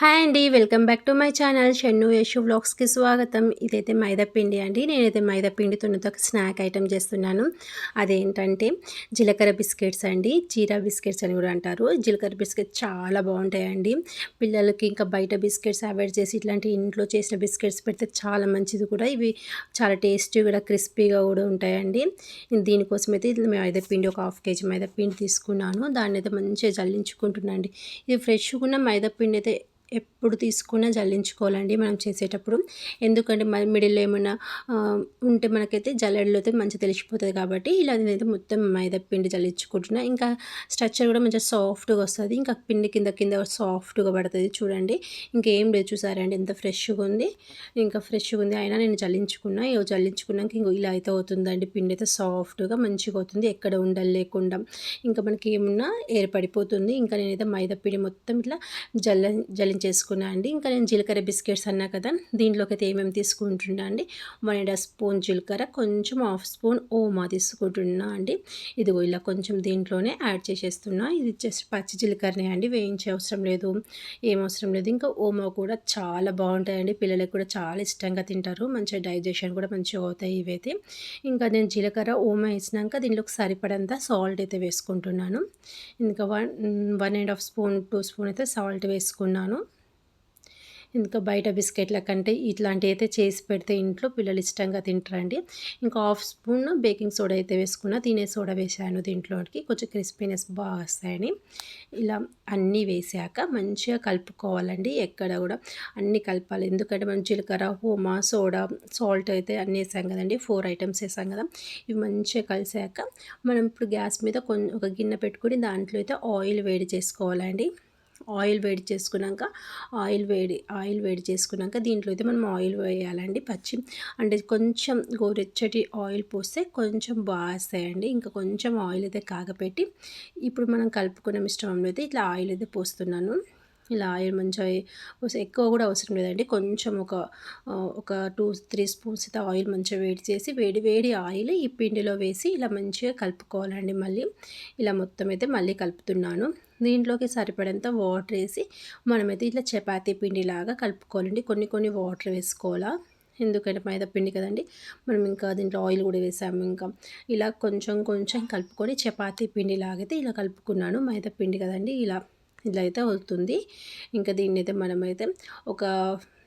Hi అండి welcome back to my channel Shannu Yashu వ్లాగ్స్కి స్వాగతం. ఇదైతే మైదాపిండి అండి. నేనైతే మైదాపిండి ఒక స్నాక్ ఐటమ్ చేస్తున్నాను. అదేంటంటే జీలకర్ర బిస్కెట్స్ అండి. జీరా బిస్కెట్స్ అని కూడా అంటారు. జీలకర్ర బిస్కెట్స్ చాలా బాగుంటాయండి. పిల్లలకి ఇంకా బయట బిస్కెట్స్ అవాయిడ్ చేసి ఇట్లాంటి ఇంట్లో చేసిన బిస్కెట్స్ పెడితే చాలా మంచిది కూడా. ఇవి చాలా టేస్టీ కూడా క్రిస్పీగా కూడా ఉంటాయండి. దీనికోసం అయితే మైదా ఒక హాఫ్ కేజీ మైదాపిండి తీసుకున్నాను. దాన్ని అయితే మంచిగా జల్లించుకుంటున్నాను అండి ఇది ఫ్రెష్గా ఉన్న మైదాపిండి అయితే ఎప్పుడు తీసుకున్నా జల్లించుకోవాలండి మనం చేసేటప్పుడు. ఎందుకంటే మిడిల్లో ఏమైనా ఉంటే మనకైతే జల్లెడలో అయితే మంచిగా తెలిసిపోతుంది కాబట్టి ఇలా నేనైతే మొత్తం మైదా పిండి జల్లించుకుంటున్నా. ఇంకా స్ట్రక్చర్ కూడా మంచిగా సాఫ్ట్గా వస్తుంది. ఇంకా పిండి కింద కింద సాఫ్ట్గా పడుతుంది చూడండి. ఇంకేం లేదు చూసారండి ఎంత ఫ్రెష్గా ఉంది. ఇంకా ఫ్రెష్గా ఉంది అయినా నేను జల్లించుకున్నా. ఇక జల్లించుకున్నాక ఇంకో ఇలా అయితే అవుతుందండి. పిండి అయితే సాఫ్ట్గా మంచిగా అవుతుంది. ఎక్కడ ఉండలు లేకుండా. ఇంకా మనకి ఏమున్నా ఏర్పడిపోతుంది. ఇంకా నేనైతే మైదా పిండి మొత్తం ఇట్లా జల్ల జల్లి చేసుకున్నా అండి. ఇంకా నేను జీలకర్ర బిస్కెట్స్ అన్నా కదా దీంట్లోకి అయితే ఏమేమి తీసుకుంటున్నా అండి? వన్ అండ్ స్పూన్ జీలకర్ర కొంచెం హాఫ్ స్పూన్ ఓమా తీసుకుంటున్నా అండి. ఇదిగో ఇలా కొంచెం దీంట్లోనే యాడ్ చేసేస్తున్నా. ఇది జస్ట్ పచ్చి జీలకర్రనే అండి వేయించే అవసరం లేదు ఏం అవసరం లేదు. ఇంకా ఓమా కూడా చాలా బాగుంటాయండి పిల్లలకు కూడా చాలా ఇష్టంగా తింటారు మంచిగా డైజెషన్ కూడా మంచిగా అవుతాయి ఇవైతే. ఇంకా నేను జీలకర్ర ఓమా వేసినాక దీంట్లోకి సరిపడంత సాల్ట్ అయితే వేసుకుంటున్నాను. ఇంకా one one and half spoon two spoon అయితే సాల్ట్ వేసుకున్నాను. ఇంకా బయట బిస్కెట్ల కంటే ఇట్లాంటివి అయితే చేసి పెడితే ఇంట్లో పిల్లలు ఇష్టంగా తింటారండి. ఇంకా హాఫ్ స్పూన్ బేకింగ్ సోడా అయితే వేసుకున్న తినే సోడా వేసాను దీంట్లోకి. కొంచెం క్రిస్పీనెస్ బాగా వస్తాయని. ఇలా అన్నీ వేసాక మంచిగా కలుపుకోవాలండి ఎక్కడ కూడా అన్నీ కలపాలి. ఎందుకంటే మనం జీలకర్ర హోమా సోడా సాల్ట్ అయితే అన్నీ వేసాం కదండి ఫోర్ ఐటమ్స్ వేసాం కదా. ఇవి మంచిగా కలిసాక మనం ఇప్పుడు గ్యాస్ మీద కొంచెం ఒక గిన్నె పెట్టుకుని దాంట్లో అయితే ఆయిల్ వేడి చేసుకోవాలండి. ఆయిల్ వేడి చేసుకున్నాక ఆయిల్ వేడి ఆయిల్ వేడి చేసుకున్నాక దీంట్లో అయితే మనం ఆయిల్ వేయాలండి పచ్చి అంటే కొంచెం గోరెచ్చటి ఆయిల్ పోస్తే కొంచెం బాగా వస్తాయండి ఇంకా కొంచెం ఆయిల్ అయితే కాగపెట్టి ఇప్పుడు మనం కలుపుకున్న మిశ్రమంలో అయితే ఇట్లా ఆయిల్ అయితే పోస్తున్నాను. ఇలా ఆయిల్ మంచిగా ఎక్కువ కూడా అవసరం లేదండి. కొంచెం ఒక ఒక టూ త్రీ స్పూన్స్ అయితే ఆయిల్ మంచిగా వేడి చేసి వేడి వేడి ఆయిల్ ఈ పిండిలో వేసి ఇలా మంచిగా కలుపుకోవాలండి మళ్ళీ. ఇలా మొత్తం అయితే మళ్ళీ కలుపుతున్నాను. దీంట్లోకి సరిపడేంత వాటర్ వేసి మనమైతే ఇట్లా చపాతీ పిండిలాగా కలుపుకోవాలండి. కొన్ని కొన్ని వాటర్ వేసుకోవాలా? ఎందుకంటే మైదా పిండి కదండి. మనం ఇంకా దీంట్లో ఆయిల్ కూడా వేసాము ఇంకా. ఇలా కొంచెం కొంచెం కలుపుకొని చపాతీ పిండి లాగైతే ఇలా కలుపుకున్నాను. మైదా పిండి కదండి. ఇలా ఇలా అయితే అవుతుంది ఇంకా దీన్ని అయితే మనమైతే ఒక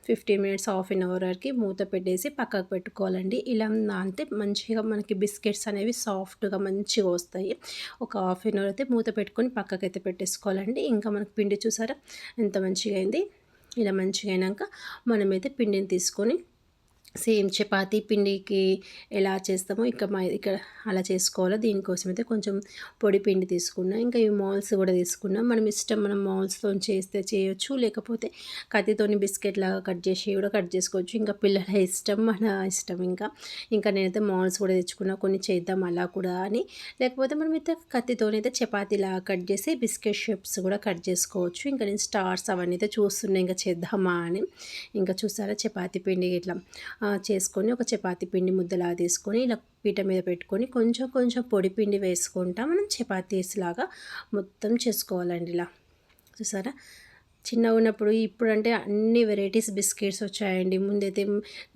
fifteen minutes half an hour వరకు మూత పెట్టేసి పక్కకు పెట్టుకోవాలండి. ఇలా నానితే మంచిగా మనకి బిస్కెట్స్ అనేవి సాఫ్ట్గా మంచిగా వస్తాయి. ఒక హాఫ్ అన్ అవర్ అయితే మూత పెట్టుకొని పక్కకైతే పెట్టేసుకోవాలండి. ఇంకా మనకి పిండి చూసారా? ఎంత మంచిగా అయింది. ఇలా మంచిగా అయినాక మనమైతే పిండిని తీసుకొని సేమ్ చపాతీ పిండికి ఎలా చేస్తామో ఇక మా ఇక్కడ అలా చేసుకోవాలో. దీనికోసం అయితే కొంచెం పొడి పిండి తీసుకున్నా ఇంకా ఈ మాల్స్ కూడా తీసుకున్నాం. మనం ఇష్టం మనం మాల్స్తో చేస్తే చేయొచ్చు లేకపోతే కత్తితోని బిస్కెట్ లాగా కట్ చేసి కూడా కట్ చేసుకోవచ్చు. ఇంకా పిల్లల ఇష్టం మన ఇష్టం ఇంకా. ఇంకా నేనైతే మాల్స్ కూడా తెచ్చుకున్నా కొన్ని చేద్దాం అలా కూడా అని. లేకపోతే మనం అయితే కత్తితోనైతే చపాతీ లాగా కట్ చేసి బిస్కెట్ షేప్స్ కూడా కట్ చేసుకోవచ్చు. ఇంకా నేను స్టార్స్ అవన్నీ అయితే చూస్తున్నా ఇంకా చేద్దామా అని. ఇంకా చూసారా చపాతీ పిండి ఇట్లా. చేసుకొని ఒక చపాతీ పిండి ముద్దలా తీసుకొని ఇలా పీట మీద పెట్టుకొని కొంచెం కొంచెం పొడి పిండి వేసుకుంటా మనం చపాతీస్ లాగా మొత్తం చేసుకోవాలండి ఇలా. చూసారా? చిన్నగా ఉన్నప్పుడు ఇప్పుడు అంటే అన్ని వెరైటీస్ బిస్కెట్స్ వచ్చాయండి. ముందైతే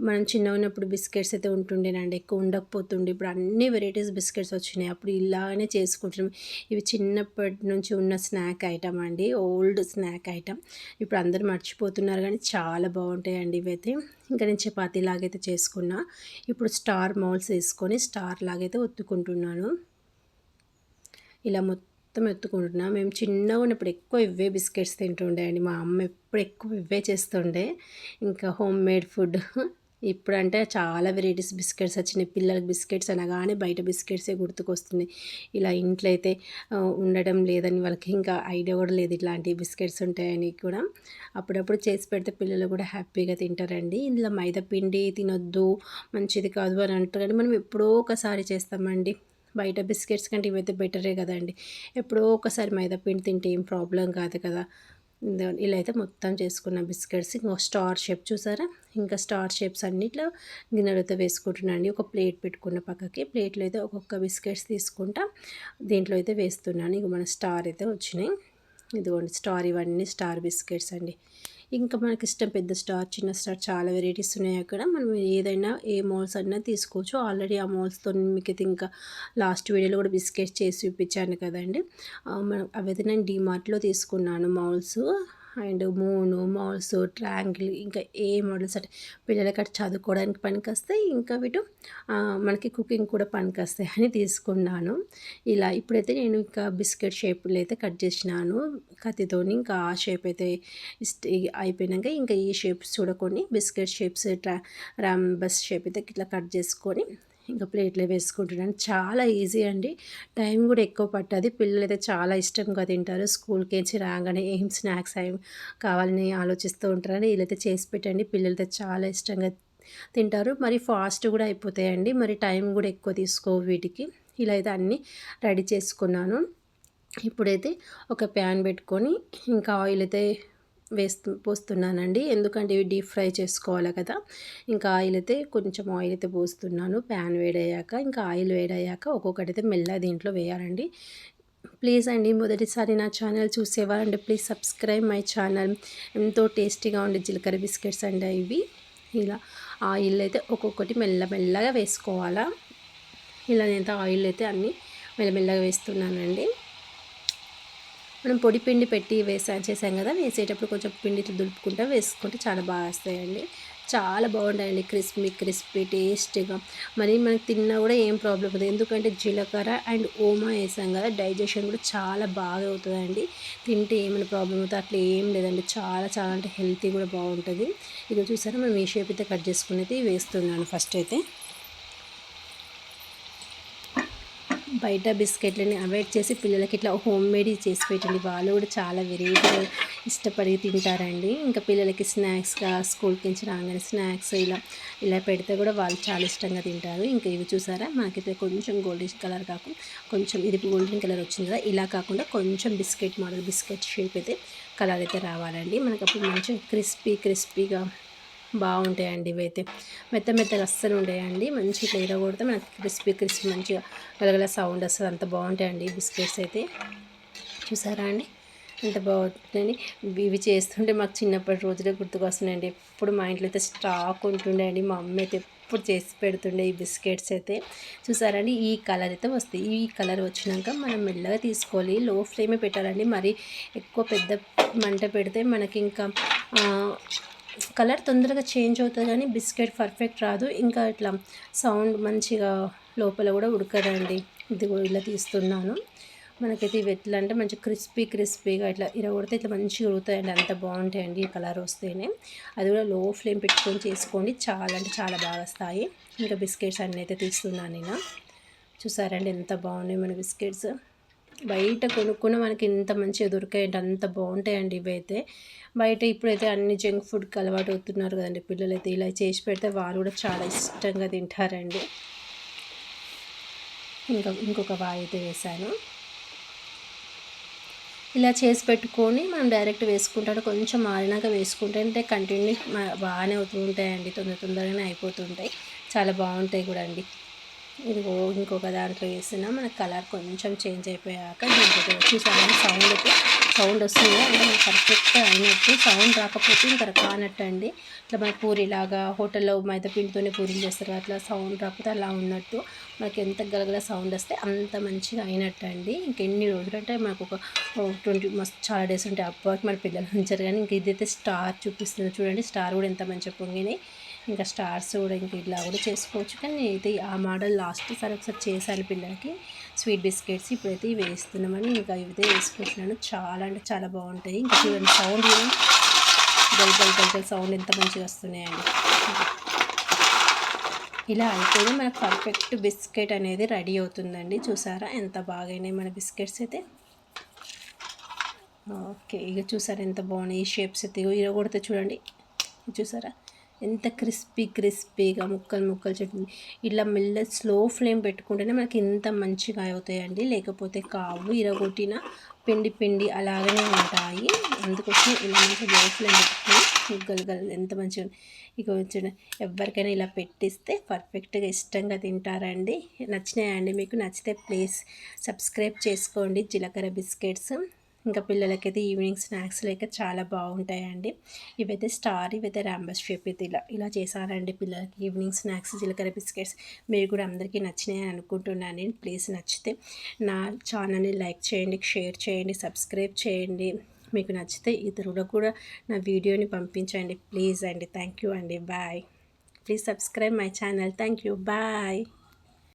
మనం చిన్నగా ఉన్నప్పుడు బిస్కెట్స్ అయితే ఉంటుండేనండి. ఎక్కువ ఉండకపోతుండే. ఇప్పుడు అన్ని వెరైటీస్ బిస్కెట్స్ వచ్చినాయి. అప్పుడు ఇలానే చేసుకుంటున్నాం. ఇవి చిన్నప్పటి నుంచి ఉన్న స్నాక్ ఐటమ్ అండి. Old snack item. ఇప్పుడు అందరు మర్చిపోతున్నారు కానీ చాలా బాగుంటాయండి ఇవైతే. ఇంకా నేను చపాతీ లాగైతే చేసుకున్నా. ఇప్పుడు స్టార్ మౌల్స్ వేసుకొని స్టార్ లాగైతే ఒత్తుకుంటున్నాను. ఇలా మొత్తం మొత్తం ఎత్తుకుంటున్నా. మేము చిన్నగా ఉన్నప్పుడు ఎక్కువ ఇవే బిస్కెట్స్ తింటుండే అండి. మా అమ్మ ఎప్పుడు ఎక్కువ ఇవే చేస్తుండే. ఇంకా హోమ్ మేడ్ ఫుడ్. ఇప్పుడంటే చాలా వెరైటీస్ బిస్కెట్స్ వచ్చినాయి. పిల్లలకి బిస్కెట్స్ అనగానే బయట బిస్కెట్సే గుర్తుకొస్తున్నాయి ఇలా ఇంట్లో అయితే ఉండడం లేదని వాళ్ళకి ఇంకా ఐడియా కూడా లేదు ఇట్లాంటి బిస్కెట్స్ ఉంటాయని కూడా. అప్పుడప్పుడు చేసి పెడితే పిల్లలు కూడా హ్యాపీగా తింటారండి. ఇందులో మైదా పిండి తినొద్దు మంచిది కాదు అని అంటారు. కానీ మనం ఎప్పుడో ఒకసారి చేస్తామండి. బయట బిస్కెట్స్ కంటే ఇవైతే బెటరే కదండి. ఎప్పుడో ఒకసారి మైదా పిండి తింటే ఏం ప్రాబ్లం కాదు కదా. ఇలా అయితే మొత్తం చేసుకున్న బిస్కెట్స్. ఇంకో స్టార్ షేప్ చూసారా? ఇంకా స్టార్ షేప్స్ అన్నిట్లో గిన్నెలతో వేసుకుంటున్నాను ఒక ప్లేట్ పెట్టుకున్న పక్కకి ప్లేట్లో అయితే ఒక్కొక్క బిస్కెట్స్ తీసుకుంటా దీంట్లో అయితే వేస్తున్నాను. ఇక మన స్టార్ అయితే వచ్చినాయి. ఇదిగోండి స్టార్ ఇవన్నీ స్టార్ బిస్కెట్స్ అండి. ఇంకా మనకి ఇష్టం పెద్ద స్టార్ చిన్న స్టార్ చాలా వెరైటీస్ ఉన్నాయి అక్కడ. మనం ఏదైనా ఏ మోల్స్ అన్నా తీసుకోవచ్చు. ఆల్రెడీ ఆ మోల్స్తో మీకు అయితే ఇంకా లాస్ట్ వీడియోలో కూడా బిస్కెట్స్ చేసి చూపించాను కదండి. మనం అవైతే నేను డీమార్ట్లో తీసుకున్నాను మౌల్స్. అండ్ మోను మాల్స్ ట్రాంగిల్ ఇంకా ఏ మోడల్స్ అంటే పిల్లలకి అటు చదువుకోవడానికి పనికొస్తాయి ఇంకా వీటు మనకి కుకింగ్ కూడా పనికొస్తాయి అని తీసుకున్నాను. ఇలా ఇప్పుడైతే నేను ఇంకా బిస్కెట్ షేప్లు అయితే కట్ చేసినాను. కత్తితోని ఇంకా ఆ షేప్ అయితే అయిపోయినాక ఇంకా ఈ షేప్స్ చూడకొని బిస్కెట్ షేప్స్ ట్రా బస్ షేప్ అయితే ఇట్లా కట్ చేసుకొని ఇంకా ప్లేట్లో వేసుకుంటున్నాను. చాలా ఈజీ అండి. టైం కూడా ఎక్కువ పట్టదు. పిల్లలు అయితే చాలా ఇష్టంగా తింటారు. స్కూల్కి వచ్చి రాగానే ఏం స్నాక్స్ ఏం కావాలని ఆలోచిస్తూ ఉంటారని వీళ్ళైతే చేసి పెట్టండి. పిల్లలతో చాలా ఇష్టంగా తింటారు. మరి ఫాస్ట్ కూడా అయిపోతాయండి. మరి టైం కూడా ఎక్కువ తీసుకో వీటికి. ఇలా అయితే అన్నీ రెడీ చేసుకున్నాను. ఇప్పుడైతే ఒక ప్యాన్ పెట్టుకొని ఇంకా ఆయిల్ అయితే వేస్తు పోస్తున్నానండి. ఎందుకంటే ఇవి డీప్ ఫ్రై చేసుకోవాలి కదా. ఇంకా ఆయిల్ అయితే కొంచెం ఆయిల్ అయితే పోస్తున్నాను. ప్యాన్ వేడయ్యాక ఇంకా ఆయిల్ వేడయ్యాక ఒక్కొక్కటి అయితే మెల్లగా దీంట్లో వేయాలండి. ప్లీజ్ అండి మొదటిసారి నా ఛానల్ చూసేవారండి ప్లీజ్ సబ్స్క్రైబ్ మై ఛానల్. ఎంతో టేస్టీగా ఉండే జీలకర్ర బిస్కెట్స్ అండి ఇవి ఇలా ఆయిల్ అయితే ఒక్కొక్కటి మెల్లమెల్లగా వేసుకోవాలా. ఇలా నేను ఆయిల్ అయితే అన్నీ మెల్లమెల్లగా వేస్తున్నానండి. మనం పొడి పిండి పెట్టి వేసా చేసాం కదా వేసేటప్పుడు కొంచెం పిండి దులుపుకుంటా వేసుకుంటే చాలా బాగా వస్తాయండి. చాలా బాగుంటాయండి క్రిస్పీ క్రిస్పీ టేస్టీగా. మరి మనకి తిన్నా కూడా ఏం ప్రాబ్లం అవుతుంది ఎందుకంటే జీలకర్ర అండ్ ఓమా వేసాం కదా డైజెషన్ కూడా చాలా బాగా అవుతుందండి. తింటే ఏమైనా ప్రాబ్లం అవుతుంది అట్లా ఏం లేదండి. చాలా చాలా అంటే హెల్తీ కూడా బాగుంటుంది. ఇది చూసారా మనం ఈ షేప్ అయితే కట్ చేసుకునేది వేస్తున్నాను ఫస్ట్ అయితే. బయట బిస్కెట్లని అవాయిడ్ చేసి పిల్లలకి ఇట్లా హోమ్ మేడ్ చేసి పెట్టండి. వాళ్ళు కూడా చాలా వెరైటీగా ఇష్టపడి తింటారండి. ఇంకా పిల్లలకి స్నాక్స్గా స్కూల్కి నుంచి రాగానే స్నాక్స్ ఇలా ఇలా పెడితే కూడా వాళ్ళు చాలా ఇష్టంగా తింటారు. ఇంకా ఇవి చూసారా? మాకైతే కొంచెం గోల్డెన్ కలర్ కాకుండా కొంచెం ఇది గోల్డెన్ కలర్ వచ్చింది కదా ఇలా కాకుండా కొంచెం బిస్కెట్ మోడల్ బిస్కెట్ షేప్ అయితే కలర్ అయితే రావాలండి. మనకు అప్పుడు మంచిగా క్రిస్పీ క్రిస్పీగా బాగుంటాయండి ఇవైతే మెత్త మెత్తగా అస్సలు ఉంటాయండి మంచి ఇట్లా కొడితే మనకి క్రిస్పీ క్రిస్పీ మంచిగా గలగల సౌండ్ వస్తుంది. అంత బాగుంటాయండి బిస్కెట్స్ అయితే. చూసారా అండి? ఎంత బాగుంటుందండి. ఇవి చేస్తుంటే మాకు చిన్నప్పటి రోజులే గుర్తుకొస్తున్నాయండి. ఎప్పుడు మా ఇంట్లో అయితే స్టాక్ ఉంటుండే అండి మా అమ్మ అయితే ఎప్పుడు చేసి పెడుతుండే ఈ బిస్కెట్స్ అయితే. చూసారండి ఈ కలర్ అయితే వస్తాయి. ఈ కలర్ వచ్చినాక మనం మెల్లగా తీసుకోవాలి. లో ఫ్లేమే పెట్టాలండి. మరి ఎక్కువ పెద్ద మంట పెడితే మనకి ఇంకా కలర్ తొందరగా చేంజ్ అవుతుంది కానీ బిస్కెట్ పర్ఫెక్ట్ రాదు. ఇంకా ఇట్లా సౌండ్ మంచిగా లోపల కూడా ఉడకదండి. ఇది ఇలా తీస్తున్నాను. మనకైతే ఇవి ఎట్లా అంటే మంచి క్రిస్పీ క్రిస్పీగా ఇట్లా ఇరగొడితే ఇట్లా మంచిగా ఉడుగుతాయండి అంత బాగుంటాయండి ఈ కలర్ వస్తేనే. అది కూడా లో ఫ్లేమ్ పెట్టుకొని చేసుకోండి. చాలా అంటే చాలా బాగా వస్తాయి. ఇంకా బిస్కెట్స్ అన్నీ అయితే తీస్తున్నాను నేను. చూసారండి ఎంత బాగున్నాయి మన బిస్కెట్స్. బయట కొనుక్కున్న మనకి ఇంత మంచిగా దొరికాయండి అంత బాగుంటాయండి ఇవైతే. బయట ఇప్పుడైతే అన్ని జంక్ ఫుడ్కి అలవాటు అవుతున్నారు కదండి పిల్లలైతే. ఇలా చేసి పెడితే వారు కూడా చాలా ఇష్టంగా తింటారండి. ఇంకా ఇంకొక వాయి అయితే వేసాను ఇలా చేసి పెట్టుకొని మనం డైరెక్ట్ వేసుకుంటాడు. కొంచెం మారినాక వేసుకుంటే కంటిన్యూ బాగానే అవుతూ ఉంటాయండి. తొందర తొందరగానే అయిపోతుంటాయి చాలా బాగుంటాయి కూడా అండి. ఇదిగో ఇంకొక దాంట్లో వేసినా మన కలర్ కొంచెం చేంజ్ అయిపోయాక దీంట్లో చూసాను సౌండ్ అయితే సౌండ్ వస్తుంది. అంటే మనకి పర్ఫెక్ట్ అయినట్టు సౌండ్ రాకపోతే ఇంకా కానట్టు అండి ఇట్లా మన పూరిలాగా హోటల్లో మైదా పిండితోనే పూరీలు చేస్తారు. అట్లా సౌండ్ రాకపోతే అలా ఉన్నట్టు మనకి ఎంత గలగల సౌండ్ వస్తే అంత మంచిగా అయినట్టు అండి ఇంకెన్ని రోజులు అంటే మనకు ఒక ట్వంటీ మస్తు చాలా డేస్ ఉంటాయి. అప్పటికి మన పిల్లలు ఉంచారు. కానీ ఇంక ఇదైతే స్టార్ చూపిస్తుంది. చూడండి స్టార్ కూడా ఎంత మంచిగా పొంగినాయి ఇంకా స్టార్స్ కూడా ఇంక ఇట్లా కూడా చేసుకోవచ్చు. కానీ అయితే ఆ మోడల్ లాస్ట్ సరే ఒకసారి చేశాను పిల్లలకి. స్వీట్ బిస్కెట్స్ ఇప్పుడైతే ఇవి వేస్తున్నామని ఇంకా ఇవైతే వేసుకుంటున్నాను. చాలా అంటే చాలా బాగుంటాయి. ఇంకా చూడండి సౌండ్ గల్ గల్ గల్ గల్ సౌండ్ ఎంత మంచిగా వస్తున్నాయండి. ఇలా అయిపోయి మనకు పర్ఫెక్ట్ బిస్కెట్ అనేది రెడీ అవుతుందండి. చూసారా? ఎంత బాగైనాయి మన బిస్కెట్స్ అయితే. ఓకే ఇక చూసారా ఎంత బాగున్నాయి ఈ షేప్స్ అయితే. ఇరగొడితే చూడండి. చూసారా? ఎంత క్రిస్పీ క్రిస్పీగా ముక్కలు ముక్కలు చట్నీ ఇలా మెల్ల స్లో ఫ్లేమ్ పెట్టుకుంటేనే మనకి ఇంత మంచిగా అవుతాయండి. లేకపోతే కావు ఇరగొట్టిన పిండి పిండి అలాగనే ఉంటాయి. అందుకోసం ఇలా మంచిగా లో ఫ్లేమ్ పెట్టుకుని గలగల ఎంత మంచిగా ఇక వచ్చిన ఎవరికైనా ఇలా పెట్టిస్తే పర్ఫెక్ట్గా ఇష్టంగా తింటారండి. నచ్చినాయండి మీకు నచ్చితే ప్లీజ్ సబ్స్క్రైబ్ చేసుకోండి. జీలకర్ర బిస్కెట్స్ ఇంకా పిల్లలకైతే ఈవినింగ్ స్నాక్స్ లేక చాలా బాగుంటాయండి. ఇవైతే స్టార్ ఇవైతే ర్యాంబస్ షేప్ అయితే ఇలా ఇలా చేశారండి పిల్లలకి ఈవినింగ్ స్నాక్స్ జీలకర్ర బిస్కెట్స్. మీరు కూడా అందరికీ నచ్చినాయి అని అనుకుంటున్నాను. నేను ప్లీజ్ నచ్చితే నా ఛానల్ని లైక్ చేయండి షేర్ చేయండి సబ్స్క్రైబ్ చేయండి. మీకు నచ్చితే ఇతరులకు కూడా నా వీడియోని పంపించండి. ప్లీజ్ అండి. థ్యాంక్ యూ అండి. Bye. Please subscribe my channel. Thank you. Bye.